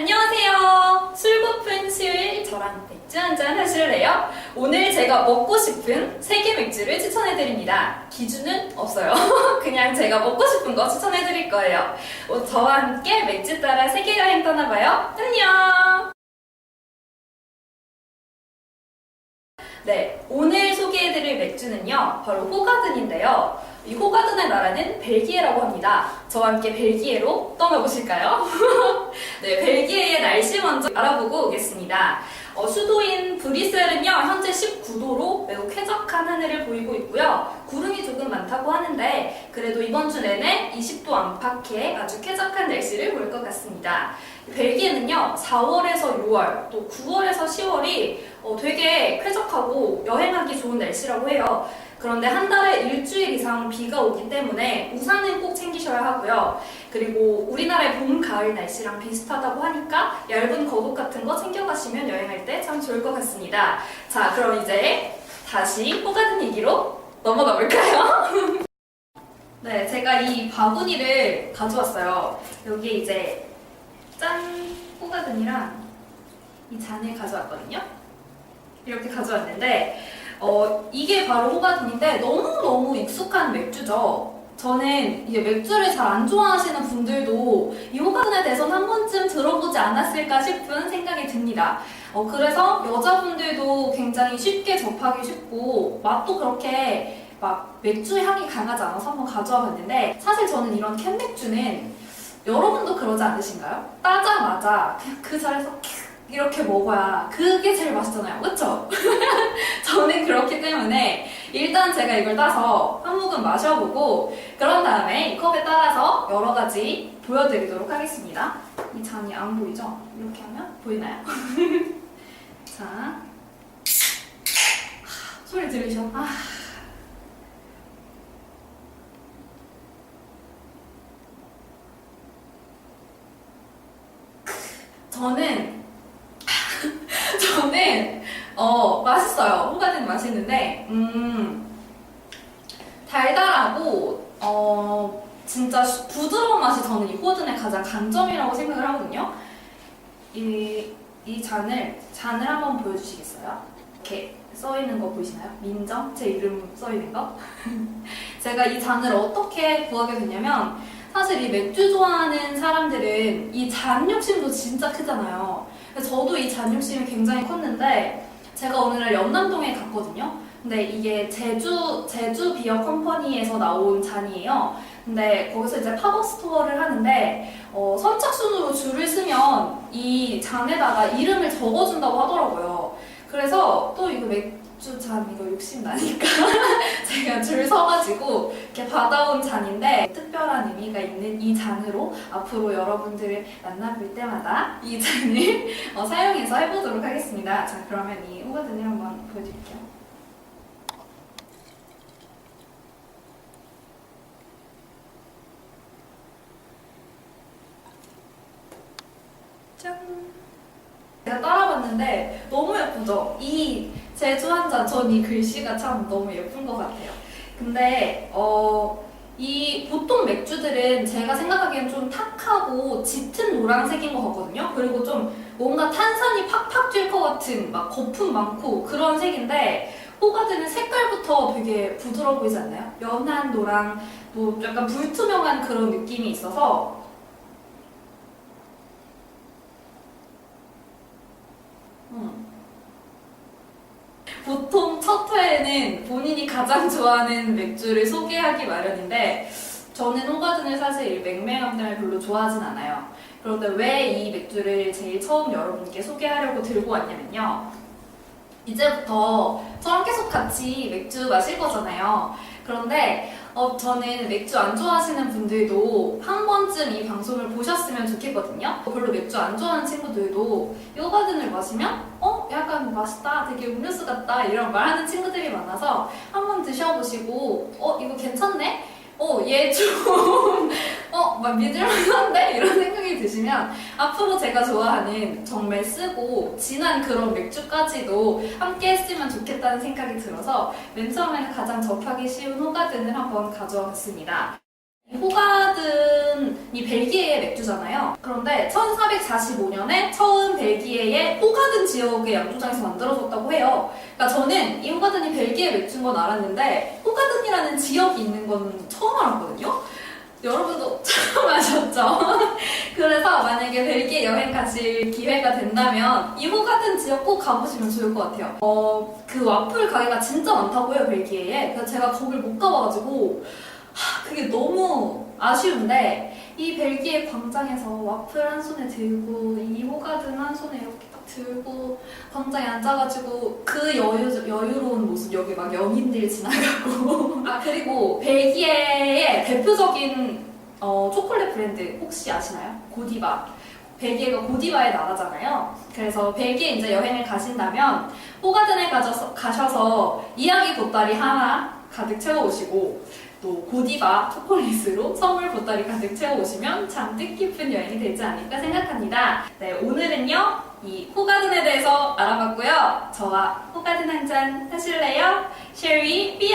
안녕하세요. 술 고픈 수요일 저랑 맥주 한잔 하실래요? 오늘 제가 먹고 싶은 세계 맥주를 추천해드립니다. 기준은 없어요. 그냥 제가 먹고 싶은 거 추천해드릴 거예요. 어, 저와 함께 맥주 따라 세계 여행 떠나봐요. 안녕! 네, 오늘 소개해드릴 맥주는요, 바로 호가든인데요. 이 호가든의 나라는 벨기에라고 합니다. 저와 함께 벨기에로 떠나보실까요? 네, 날씨 먼저 알아보고 오겠습니다. 어, 수도인 브뤼셀은요, 현재 19도로 매우 쾌적한 하늘을 보이고 있고요. 구름이 조금 많다고 하는데, 그래도 이번 주 내내 20도 안팎의 아주 쾌적한 날씨를 볼 것 같습니다. 벨기에는요, 4월에서 6월, 또 9월에서 10월이 어, 되게 쾌적하고 여행하기 좋은 날씨라고 해요. 그런데 한 달에 일주일 이상 비가 오기 때문에 우산은 꼭 챙기셔야 하고요. 그리고 우리나라의 봄, 가을 날씨랑 비슷하다고 하니까 얇은 거북 같은 거 챙겨가시면 여행할 때 참 좋을 것 같습니다. 자, 그럼 이제 다시 호가든 얘기로 넘어가 볼까요? 네, 제가 이 바구니를 가져왔어요. 여기 이제 짠 호가든이랑 이 잔을 가져왔거든요. 이렇게 가져왔는데 어, 이게 바로 호가든인데 너무너무 익숙한 맥주죠. 저는 이게 맥주를 잘 안 좋아하시는 분들도 이 호가든에 대해서는 한 번쯤 들어보지 않았을까 싶은 생각이 듭니다. 어, 그래서 여자분들도 굉장히 쉽게 접하기 쉽고 맛도 그렇게 막 맥주 향이 강하지 않아서 한번 가져와 봤는데 사실 저는 이런 캔 맥주는 여러분도 그러지 않으신가요? 따자마자 그냥 그 자리에서 이렇게 먹어야 그게 제일 맛있잖아요. 그쵸? 저는 그렇기 때문에 일단 제가 이걸 따서 한 모금 마셔보고 그런 다음에 이 컵에 따라서 여러 가지 보여드리도록 하겠습니다. 이 잔이 안 보이죠? 이렇게 하면 보이나요? 자, 하, 소리 들리셔? 아. 저는 어 맛있어요. 호가든 맛있는데 음 달달하고 어 진짜 수- 부드러운 맛이 저는 이 호든의 가장 강점이라고 생각을 하거든요. 이, 이 잔을 잔을 한번 보여주시겠어요? 이렇게 써 있는 거 보이시나요? 민정 제 이름 써 있는 거. 제가 이 잔을 어떻게 구하게 됐냐면 사실 이 맥주 좋아하는 사람들은 이 잔 욕심도 진짜 크잖아요. 저도 이 잔 욕심이 굉장히 컸는데 제가 오늘 연남동에 갔거든요. 근데 이게 제주 제주 비어 컴퍼니에서 나온 잔이에요. 근데 거기서 이제 팝업 스토어를 하는데 어, 선착순으로 줄을 서면 이 잔에다가 이름을 적어준다고 하더라고요. 그래서 또 이거 맥 주잔 이거 욕심 나니까 제가 줄 서가지고 이렇게 받아온 잔인데 특별한 의미가 있는 이 잔으로 앞으로 여러분들을 만나볼 때마다 이 잔을 어, 사용해서 해보도록 하겠습니다. 자 그러면 이 호가든을 한번 보여드릴게요. 짠. 제가 따라봤는데 너무 예쁘죠? 이 제주 한 잔, 전 이 글씨가 참 너무 예쁜 것 같아요. 근데 어, 이 보통 맥주들은 제가 생각하기엔 좀 탁하고 짙은 노란색인 것 같거든요. 그리고 좀 뭔가 탄산이 팍팍 뛸것 같은 막 거품 많고 그런 색인데 호가드는 색깔부터 되게 부드러워 보이지 않나요? 연한 노랑, 뭐 약간 불투명한 그런 느낌이 있어서 음. 보통 첫 회에는 본인이 가장 좋아하는 맥주를 소개하기 마련인데 저는 호가든을 사실 맹맹함을 별로 좋아하진 않아요. 그런데 왜 이 맥주를 제일 처음 여러분께 소개하려고 들고 왔냐면요. 이제부터 저랑 계속 같이 맥주 마실 거잖아요. 그런데 어, 저는 맥주 안 좋아하시는 분들도 한 번쯤 이 방송을 보셨으면 좋겠거든요. 별로 맥주 안 좋아하는 친구들도 이 호가든을 마시면 어? 약간 맛있다, 되게 음료수 같다 이런 말 하는 친구들이 많아서 한번 드셔보시고 어? 이거 괜찮네? 어? 얘좀 어? 막 믿을만한데? 이런 생각이 드시면 앞으로 제가 좋아하는 정말 쓰고 진한 그런 맥주까지도 함께 했으면 좋겠다는 생각이 들어서 맨 처음에는 가장 접하기 쉬운 호가든을 한번 가져와 봤습니다. 호가든이 벨기에의 맥주잖아요. 그런데 1445년에 처음 벨기에의 호가든 지역의 양조장에서 만들어졌다고 해요. 그러니까 저는 이 호가든이 벨기에 맥주인 건 알았는데 호가든이라는 지역이 있는 건 처음 알았거든요. 여러분도 처음 아셨죠? 그래서 만약에 벨기에 여행 가실 기회가 된다면 이 호가든 지역 꼭 가보시면 좋을 것 같아요. 어, 그 와플 가게가 진짜 많다고 해요, 벨기에에. 그래서 제가 거길 못 가봐가지고 하, 그게 너무 아쉬운데 이 벨기에 광장에서 와플 한 손에 들고 이 호가든 한 손에 이렇게 딱 들고 광장에 앉아가지고 그 여유, 여유로운 모습 여기 막 연인들 지나가고 아 그리고 벨기에의 대표적인 어, 초콜릿 브랜드 혹시 아시나요? 고디바 벨기에가 고디바의 나라잖아요. 그래서 벨기에 이제 여행을 가신다면 호가든에 가셔서, 가셔서 이야기 보따리 하나 가득 채워오시고 또 고디바 초콜릿으로 선물 보따리 가득 채워오시면 참 뜻깊은 여행이 되지 않을까 생각합니다. 네, 오늘은요, 이 호가든에 대해서 알아봤고요. 저와 호가든 한 잔 하실래요? Shall we be